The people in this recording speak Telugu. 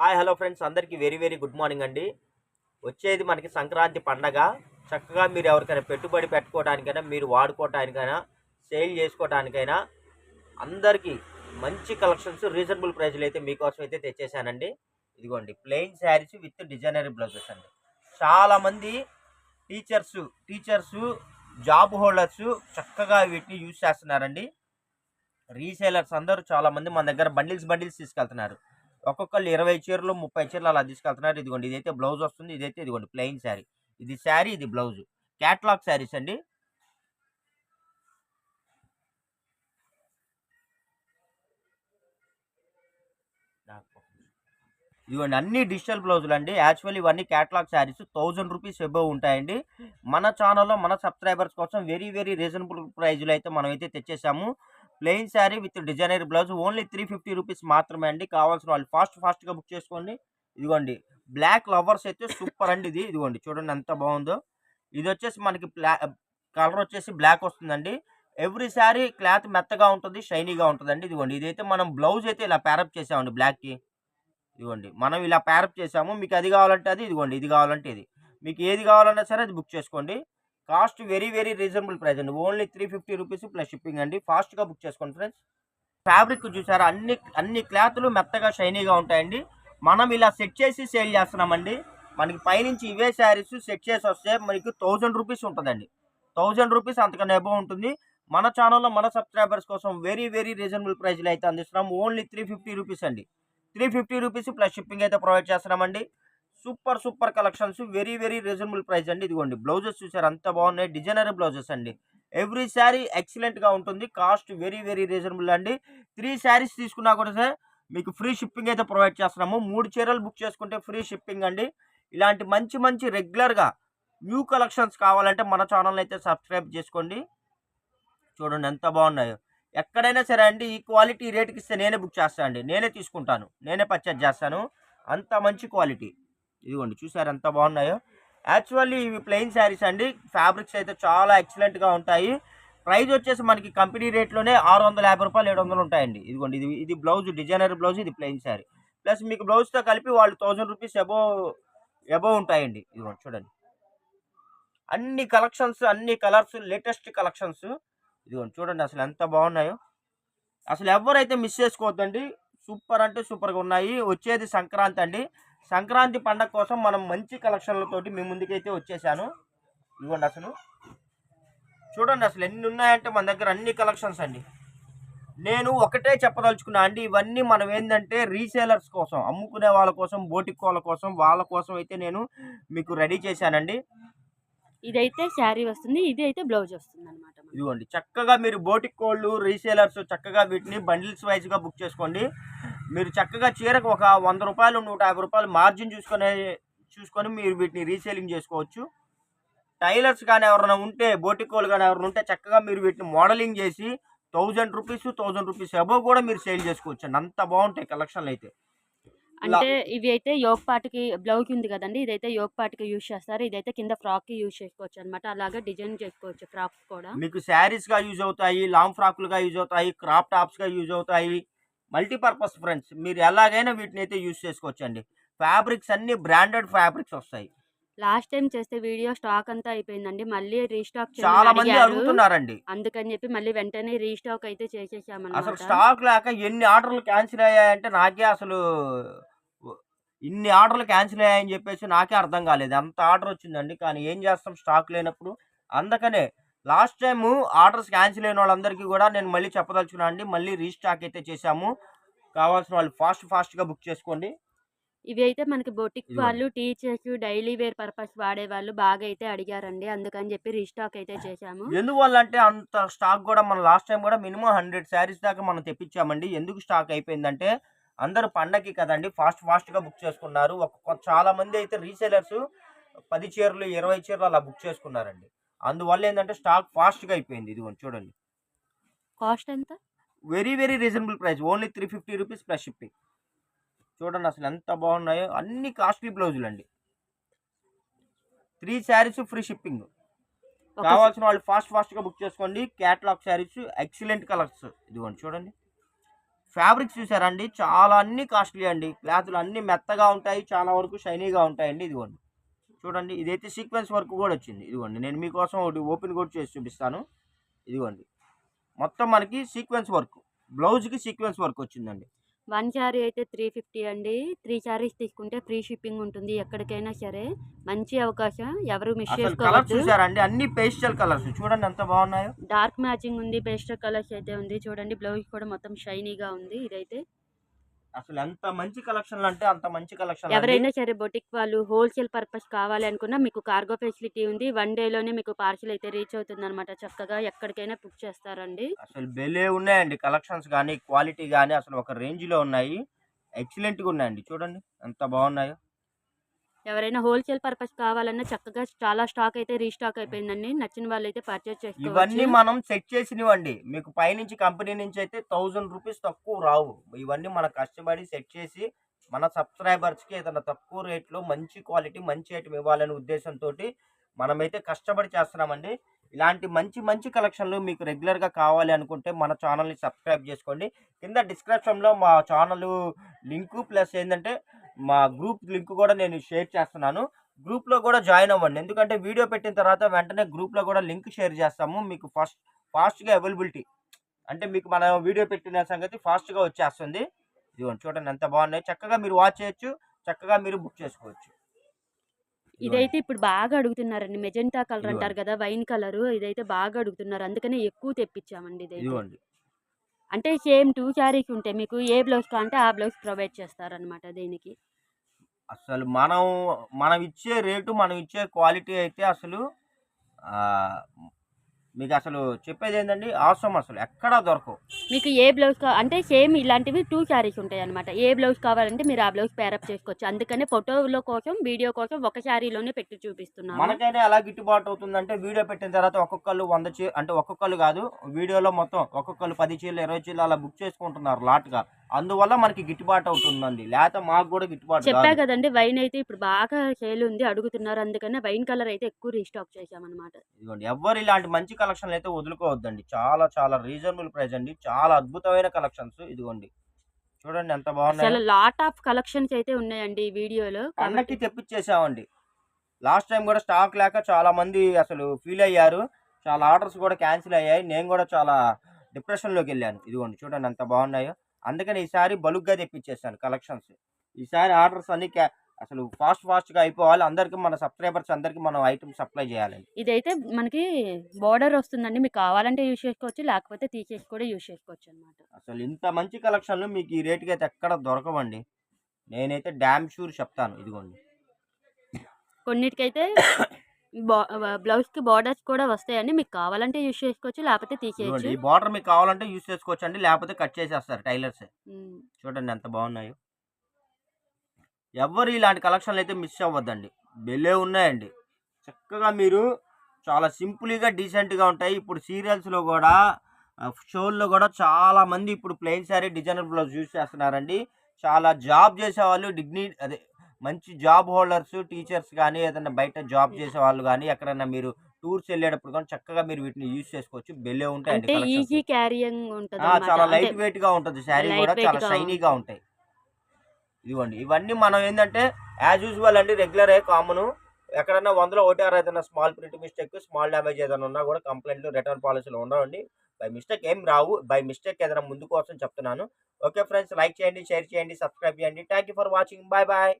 Hi hello friends. అందరికీ వెరీ వెరీ గుడ్ మార్నింగ్ అండి. వచ్చేది మనకి సంక్రాంతి పండగ. చక్కగా మీరు ఎవరికైనా పెట్టుబడి పెట్టుకోవడానికైనా మీరు వాడుకోవటానికైనా సేల్ చేసుకోవడానికైనా అందరికీ మంచి కలెక్షన్స్ రీజనబుల్ ప్రైజ్లు అయితే మీకోసం అయితే తెచ్చేసానండి ఇదిగోండి plain sarees with designery blouses అండి. చాలామంది టీచర్స్ టీచర్స్ జాబ్ హోల్డర్స్ చక్కగా వీటిని యూజ్ చేస్తున్నారండి. రీసేలర్స్ అందరూ చాలామంది మన దగ్గర బండిల్స్ బండిల్స్ తీసుకెళ్తున్నారు. ఒక్కొక్కళ్ళు ఇరవై చీరలు ముప్పై చీరలు అలా తీసుకెళ్తున్నారు. ఇదిగోండి ఇదైతే బ్లౌజ్ వస్తుంది. ఇదైతే ఇదిగోండి ప్లెయిన్ శారీ. ఇది శారీ ఇది బ్లౌజ్. క్యాట్లాగ్ శారీస్ అండి. ఇదిగోండి అన్ని డిజిటల్ బ్లౌజులు అండి. యాక్చువల్లీ ఇవన్నీ catalogue sarees. Thousand rupees above ఉంటాయండి. మన ఛానల్లో మన సబ్స్క్రైబర్స్ కోసం వెరీ వెరీ రీజనబుల్ ప్రైజ్లో అయితే మనం అయితే తెచ్చేసాము. Plain saree with designer blouse. Only three fifty rupees మాత్రమే అండి. కావాల్సిన వాళ్ళు ఫాస్ట్ ఫాస్ట్గా బుక్ చేసుకోండి. ఇదిగోండి బ్లాక్ లవర్స్ అయితే సూపర్ అండి ఇది. ఇదిగోండి చూడండి ఎంత బాగుందో. ఇది వచ్చేసి మనకి కలర్ వచ్చేసి బ్లాక్ వస్తుందండి. ఎవ్రీ శారీ క్లాత్ మెత్తగా ఉంటుంది షైనీగా ఉంటుందండి. ఇదిగోండి ఇదైతే మనం బ్లౌజ్ అయితే ఇలా ప్యారప్ చేసామండి బ్లాక్కి. ఇదిగోండి మనం ఇలా ప్యారప్ చేసాము. మీకు అది కావాలంటే అది ఇదిగోండి ఇది కావాలంటే ఇది. మీకు ఏది కావాలన్నా సరే అది బుక్ చేసుకోండి. Cost very very reasonable price అండి. Only three fifty rupees plus shipping అండి. ఫాస్ట్గా బుక్ చేసుకోండి ఫ్రెండ్స్ ఫ్యాబ్రిక్ చూసారా? అన్ని అన్ని క్లాత్లు మెత్తగా షైనీగా ఉంటాయండి. మనం ఇలా సెట్ చేసి సేల్ చేస్తున్నామండి. మనకి పైనుంచి ఇవే శారీస్ సెట్ చేసి వస్తే మనకి థౌజండ్ రూపీస్ ఉంటుందండి. థౌజండ్ రూపీస్ అంతకన్నా ఎబో ఉంటుంది. మన ఛానల్లో మన సబ్స్క్రైబర్స్ కోసం వెరీ వెరీ రీజనబుల్ ప్రైస్లో అయితే అందిస్తున్నాం. ఓన్లీ త్రీ ఫిఫ్టీ రూపీస్ అండి. Three fifty rupees plus shipping అయితే ప్రొవైడ్ చేస్తున్నామండి. Super super collections very very reasonable price అండి. ఇదిగోండి బ్లౌజెస్ చూసారు అంత బాగున్నాయి. డిజైనర్ బ్లౌజెస్ అండి. ఎవ్రీ శారీ ఎక్సలెంట్గా ఉంటుంది. కాస్ట్ వెరీ వెరీ రీజనబుల్ అండి. త్రీ శారీస్ తీసుకున్నా కూడా సార్ మీకు ఫ్రీ షిప్పింగ్ అయితే ప్రొవైడ్ చేస్తున్నాము. మూడు చీరలు బుక్ చేసుకుంటే ఫ్రీ షిప్పింగ్ అండి. ఇలాంటి మంచి మంచి రెగ్యులర్గా న్యూ కలెక్షన్స్ కావాలంటే మన ఛానల్ అయితే సబ్స్క్రైబ్ చేసుకోండి. చూడండి ఎంత బాగున్నాయో. ఎక్కడైనా సరే అండి ఈ క్వాలిటీ రేట్కి ఇస్తే నేనే బుక్ చేస్తాను అండి. నేనే తీసుకుంటాను. నేనే పర్చేజ్ చేస్తాను. అంత మంచి క్వాలిటీ. ఇదిగోండి చూసారు ఎంత బాగున్నాయో? యాక్చువల్లీ ఇవి ప్లెయిన్ శారీస్ అండి. ఫ్యాబ్రిక్స్ అయితే చాలా ఎక్సలెంట్గా ఉంటాయి. ప్రైస్ వచ్చేసి మనకి కంపెనీ రేట్లోనే ఆరు వందల యాభై రూపాయలు ఏడు వందలు ఉంటాయండి. ఇదిగోండి ఇది ఇది బ్లౌజ్ డిజైనర్ బ్లౌజ్ ఇది ప్లెయిన్ శారీ. ప్లస్ మీకు బ్లౌజ్తో కలిపి వాళ్ళు థౌజండ్ రూపీస్ ఎబో ఎబో ఉంటాయండి. ఇదిగోండి చూడండి. అన్ని కలెక్షన్స్ అన్ని కలర్స్ లేటెస్ట్ కలెక్షన్స్ ఇదిగోండి చూడండి అసలు ఎంత బాగున్నాయో. అసలు ఎవరైతే మిస్ చేసుకోవద్దండి సూపర్ అంటే సూపర్గా ఉన్నాయి. వచ్చేది సంక్రాంతి అండి. సంక్రాంతి పండగ కోసం మనం మంచి కలెక్షన్లతోటి మీ ముందుకైతే వచ్చేసాను. ఇవ్వండి అసలు. చూడండి అసలు ఎన్ని ఉన్నాయంటే మన దగ్గర అన్ని కలెక్షన్స్ అండి. నేను ఒకటే చెప్పదలుచుకున్నా అండి ఇవన్నీ మనం ఏంటంటే రీసేలర్స్ కోసం అమ్ముకునే వాళ్ళ కోసం బోటిక్ వాళ్ళ కోసం వాళ్ళ కోసం అయితే నేను మీకు రెడీ చేశానండి. ఇదైతే శారీ వస్తుంది ఇది అయితే బ్లౌజ్ వస్తుంది అనమాట ఇదిగోండి చక్కగా మీరు బోటిక్ కోళ్ళు రీసేలర్స్ చక్కగా వీటిని బండిల్స్ వైజ్గా బుక్ చేసుకోండి. మీరు చక్కగా చీరకు ఒక వంద రూపాయలు నూట యాభై రూపాయలు మార్జిన్ చూసుకునే చూసుకొని మీరు వీటిని రీసేలింగ్ చేసుకోవచ్చు. టైలర్స్ కానీ ఎవరైనా ఉంటే బోటిక్ కోళ్ళు కానీ ఎవరైనా ఉంటే చక్కగా మీరు వీటిని మోడలింగ్ చేసి thousand rupees thousand rupees above కూడా మీరు సేల్ చేసుకోవచ్చు అంత బాగుంటాయి కలెక్షన్లు అయితే. అంటే ఇవి అయితే యోగ్ పాటికి బ్లౌజ్ ఉంది కదండి ఇదైతే యోగ్ పాటికి యూజ్ చేస్తారు. ఇదైతే కింద ఫ్రాక్కి యూజ్ చేసుకోవచ్చు అనమాట అలాగా డిజైన్ చేసుకోవచ్చు ఫ్రాక్ కూడా. మీకు శారీస్గా యూజ్ అవుతాయి లాంగ్ ఫ్రాక్లుగా యూజ్ అవుతాయి క్రాప్ టాప్స్గా యూజ్ అవుతాయి మల్టీపర్పస్ ఫ్రెండ్స్. మీరు ఎలాగైనా వీటిని అయితే యూజ్ చేసుకోవచ్చండి. ఫ్యాబ్రిక్స్ అన్ని బ్రాండెడ్ ఫ్యాబ్రిక్స్ వస్తాయి. లాస్ట్ టైం చేస్తే వీడియో స్టాక్ అంతా అయిపోయిందండి. మళ్ళీ రీస్టాక్ చాలా మంది అడుగుతున్నారండి. అందుకని చెప్పి మళ్ళీ వెంటనే రీస్టాక్ అయితే అసలు చేసేసామన్నమాట స్టాక్ లేక ఎన్ని ఆర్డర్లు క్యాన్సిల్ అయ్యాయంటే నాకే అసలు ఇన్ని ఆర్డర్లు క్యాన్సిల్ అయ్యాయని చెప్పేసి నాకే అర్థం కాలేదు. అంత ఆర్డర్ వచ్చిందండి. కానీ ఏం చేస్తాం స్టాక్ లేనప్పుడు? అందుకనే లాస్ట్ టైం ఆర్డర్స్ క్యాన్సిల్ అయిన వాళ్ళందరికీ కూడా నేను మళ్ళీ చెప్పదలుచుకున్నాను అండి మళ్ళీ రీస్టాక్ అయితే చేశాము. కావాల్సిన వాళ్ళు ఫాస్ట్ ఫాస్ట్గా బుక్ చేసుకోండి. ఇవి అయితే మనకి బొటిక్. వాళ్ళు టీచర్స్ డైలీ వేర్ పర్పస్ వాడే వాళ్ళు బాగా అయితే అడిగారండి. అందుకని చెప్పి రీస్టాక్ అయితే చేశాము. ఎందువల్ల అంటే అంత స్టాక్ కూడా మనం లాస్ట్ టైం కూడా మినిమం హండ్రెడ్ శారీస్ దాకా మనం తెప్పించామండి. ఎందుకు స్టాక్ అయిపోయిందంటే అందరూ పండగకి కదండి ఫాస్ట్ ఫాస్ట్గా బుక్ చేసుకున్నారు. ఒక చాలా మంది అయితే రీసేలర్స్ పది చీరలు ఇరవై చీరలు అలా బుక్ చేసుకున్నారండి. అందువల్ల ఏంటంటే స్టాక్ ఫాస్ట్గా అయిపోయింది. ఇదిగోండి చూడండి. కాస్ట్ ఎంత? Very very reasonable price. Only three fifty rupees plus shipping. చూడండి అసలు ఎంత బాగున్నాయో. అన్ని కాస్ట్లీ బ్లౌజులు అండి. Three sarees free shipping. కావాల్సిన వాళ్ళు ఫాస్ట్ ఫాస్ట్గా బుక్ చేసుకోండి. Catalogue sarees excellent colours. ఇదిగోండి చూడండి. ఫ్యాబ్రిక్స్ చూసారండి చాలా అన్ని కాస్ట్లీ అండి. క్లాతులు అన్ని మెత్తగా ఉంటాయి. చాలా వరకు షైనీగా ఉంటాయండి. ఇదిగోండి. చూడండి. ఇదైతే సీక్వెన్స్ వర్క్ కూడా వచ్చింది. ఇదిగోండి. నేను మీకోసం ఒకటి ఓపెన్ కూడా చేసి చూపిస్తాను. ఇదిగోండి. మొత్తం మనకి సీక్వెన్స్ వర్క్. బ్లౌజ్కి సీక్వెన్స్ వర్క్ వచ్చిందండి. వన్ శారీ అయితే త్రీ ఫిఫ్టీ అండి. త్రీ శారీస్ తీసుకుంటే ఫ్రీ షిప్పింగ్ ఉంటుంది. ఎక్కడికైనా సరే మంచి అవకాశం. ఎవరు మిస్ చూసారండి? అన్ని పేస్టల్ కలర్స్. చూడండి ఎంత బాగున్నాయో. డార్క్ మ్యాచింగ్ ఉంది పేస్టల్ కలర్స్ అయితే ఉంది. చూడండి బ్లౌజ్ కూడా మొత్తం షైనీగా ఉంది. ఇదైతే అసలు ఎంత మంచి కలెక్షన్లు అంటే అంత మంచి కలెక్షన్ ఎవరైనా సరే బొటిక్ వాళ్ళు హోల్సేల్ పర్పస్ కావాలి అనుకున్నా మీకు కార్గో ఫెసిలిటీ ఉంది. వన్ డేలోనే మీకు పార్సిల్ అయితే రీచ్ అవుతుంది అనమాట చక్కగా ఎక్కడికైనా బుక్ చేస్తారండి. అసలు బెలే ఉన్నాయండి కలెక్షన్స్ కానీ క్వాలిటీ కానీ అసలు ఒక రేంజ్లో ఉన్నాయి. ఎక్సలెంట్గా ఉన్నాయండి. చూడండి ఎంత బాగున్నాయో. ఎవరైనా హోల్సేల్ పర్పస్ కావాలన్నా చక్కగా చాలా స్టాక్ అయితే రీస్టాక్ అయిపోయిందండి. నచ్చిన వాళ్ళు అయితే పర్చేస్ ఇవన్నీ మనం సెట్ చేసినవండి మీకు పైనుంచి కంపెనీ నుంచి అయితే థౌజండ్ రూపీస్ తక్కువ రావు. ఇవన్నీ మన కష్టపడి సెట్ చేసి మన సబ్స్క్రైబర్స్కి ఏదైనా తక్కువ రేట్లో మంచి క్వాలిటీ మంచి ఐటమ్ ఇవ్వాలనే ఉద్దేశంతో మనమైతే కష్టపడి చేస్తున్నామండి. ఇలాంటి మంచి మంచి కలెక్షన్లు మీకు రెగ్యులర్గా కావాలి అనుకుంటే మన ఛానల్ని సబ్స్క్రైబ్ చేసుకోండి. కింద డిస్క్రిప్షన్లో మా ఛానల్ లింకు ప్లస్ ఏంటంటే మా గ్రూప్ లింక్ కూడా నేను షేర్ చేస్తున్నాను. గ్రూప్లో కూడా జాయిన్ అవ్వండి. ఎందుకంటే వీడియో పెట్టిన తర్వాత వెంటనే గ్రూప్లో కూడా లింక్ షేర్ చేస్తాము. మీకు ఫస్ట్ ఫాస్ట్గా అవైలబిలిటీ అంటే మీకు మన వీడియో పెట్టిన సంగతి ఫాస్ట్గా వచ్చేస్తుంది. ఇదిగోండి చూడండి ఎంత బాగున్నాయి. చక్కగా మీరు వాచ్ చేయొచ్చు. చక్కగా మీరు బుక్ చేసుకోవచ్చు. ఇదైతే ఇప్పుడు బాగా అడుగుతున్నారండి. Magenta colour. అంటారు కదా వైన్ కలర్. ఇదైతే బాగా అడుగుతున్నారు. అందుకనే ఎక్కువ తెప్పించామండి ఇదైతే. అంటే సేమ్ టూ శారీస్ ఉంటాయి మీకు ఏ బ్లౌజ్ కావాలంటే ఆ బ్లౌజ్ ప్రొవైడ్ చేస్తారనమాట దీనికి? అసలు మనం మనం ఇచ్చే రేటు మనం ఇచ్చే క్వాలిటీ అయితే అసలు మీకు అసలు చెప్పేది ఏంటండి అవసరం అసలు ఎక్కడా దొరకవు. మీకు ఏ బ్లౌజ్ అంటే సేమ్ ఇలాంటివి టూ శారీస్ ఉంటాయి అనమాట ఏ బ్లౌజ్ కావాలంటే మీరు ఆ బ్లౌజ్ పేరప్ చేసుకోవచ్చు. అందుకనే ఫోటోలో కోసం వీడియో కోసం ఒక శారీలోనే పెట్టి చూపిస్తున్నాము మనకైనా ఎలా గిట్టుబాటు అవుతుందంటే వీడియో పెట్టిన తర్వాత ఒక్కొక్కళ్ళు వంద చీ అంటే ఒక్కొక్కళ్ళు కాదు వీడియోలో మొత్తం ఒక్కొక్కళ్ళు పది చీరలు ఇరవై చీరలు అలా బుక్ చేసుకుంటున్నారు లాట్గా. అందువల్ల మనకి గిట్టుబాటు అవుతుందండి. లేకపోతే మాకు కూడా గిట్టుబాటు చెప్పా కాదు. కదండి వైన్ అయితే ఇప్పుడు బాగా సేల్ ఉంది అడుగుతున్నారు. అందుకనే వైన్ కలర్ అయితే ఎక్కువ రీస్టాక్ చేసామన్నమాట ఇదిగోండి ఎవ్వరు ఇలాంటి మంచి కలెక్షన్లు అయితే వదులుకోవద్దండి. చాలా చాలా రీజనబుల్ ప్రైస్ అండి. చాలా అద్భుతమైన కలెక్షన్స్ ఇదిగోండి. చూడండి ఎంత అసలు బాగున్నాయి లాట్ ఆఫ్ కలెక్షన్స్ అయితే ఉన్నాయండి ఈ వీడియోలో పండక్కి తెప్పించేసామండి లాస్ట్ టైం కూడా స్టాక్ లేక చాలా మంది అసలు ఫీల్ అయ్యారు. చాలా ఆర్డర్స్ కూడా క్యాన్సిల్ అయ్యాయి. నేను కూడా చాలా డిప్రెషన్లోకి వెళ్ళాను. ఇదిగోండి చూడండి ఎంత బాగున్నాయో. అందుకని ఈసారి బలుగ్గా తెప్పించేసాను కలెక్షన్స్. ఈసారి ఆర్డర్స్ అన్ని అసలు ఫాస్ట్ ఫాస్ట్గా అయిపోవాలి. అందరికి మన సబ్స్క్రైబర్స్ అందరికి మనం ఐటమ్ సప్లై చేయాలండి ఇదైతే మనకి బోర్డర్ వస్తుందండి. మీకు కావాలంటే యూస్ చేసుకోవచ్చు లేకపోతే తీసేసి కూడా యూస్ చేసుకోవచ్చు అనమాట అసలు ఇంత మంచి కలెక్షన్లు మీకు ఈ రేటుకి అయితే ఎక్కడ దొరకవండి. నేనైతే డ్యామ్ షూర్ చెప్తాను ఇదిగోండి. కొన్నిటికైతే బ్లౌజ్కి బార్డర్స్ కూడా వస్తాయండి. మీకు కావాలంటే యూస్ చేసుకోవచ్చు లేకపోతే తీసేయచ్చు. ఈ బార్డర్ మీకు కావాలంటే యూస్ చేసుకోవచ్చు అండి లేకపోతే కట్ చేసేస్తారు టైలర్స్. చూడండి ఎంత బాగున్నాయో. ఎవ్వరు ఇలాంటి కలెక్షన్లు అయితే మిస్ అవ్వద్దండి. బెల్లే ఉన్నాయండి. చక్కగా మీరు చాలా సింపుల్గా డీసెంట్గా ఉంటాయి. ఇప్పుడు సీరియల్స్లో కూడా షోల్లో కూడా చాలా మంది ఇప్పుడు plain saree designer blouse use చేస్తున్నారండి. చాలా జాబ్ చేసే వాళ్ళు డిగ్ని అదే మంచి జాబ్ హోల్డర్స్ టీచర్స్ కానీ ఏదైనా బయట జాబ్ చేసే వాళ్ళు కానీ ఎక్కడైనా మీరు టూర్స్ వెళ్ళేటప్పుడు కానీ చక్కగా మీరు వీటిని యూస్ చేసుకోవచ్చు. బెల్లే ఆ, చాలా. లైట్ వెయిట్గా ఉంటుంది. శారీ కూడా చాలా షైనీగా ఉంటాయి. ఇదిగోండి. ఇవన్నీ మనం ఏంటంటే యాజ్ యూజువల్ అండి రెగ్యులర్ ఏ కామన్ ఎక్కడైనా వందలో ఒకటి ఆరు ఏదైనా small print mistake small damage ఏదైనా ఉన్నా కూడా కంప్లైంట్లు రిటర్న్ పాలసీలు ఉండవండి. బై మిస్టేక్ ఏం రావు. బై మిస్టేక్ ఏదైనా ముందు కోసం చెప్తున్నాను. ఓకే ఫ్రెండ్స్ లైక్ చేయండి షేర్ చేయండి సబ్స్క్రైబ్ చేయండి. Thank you for watching bye bye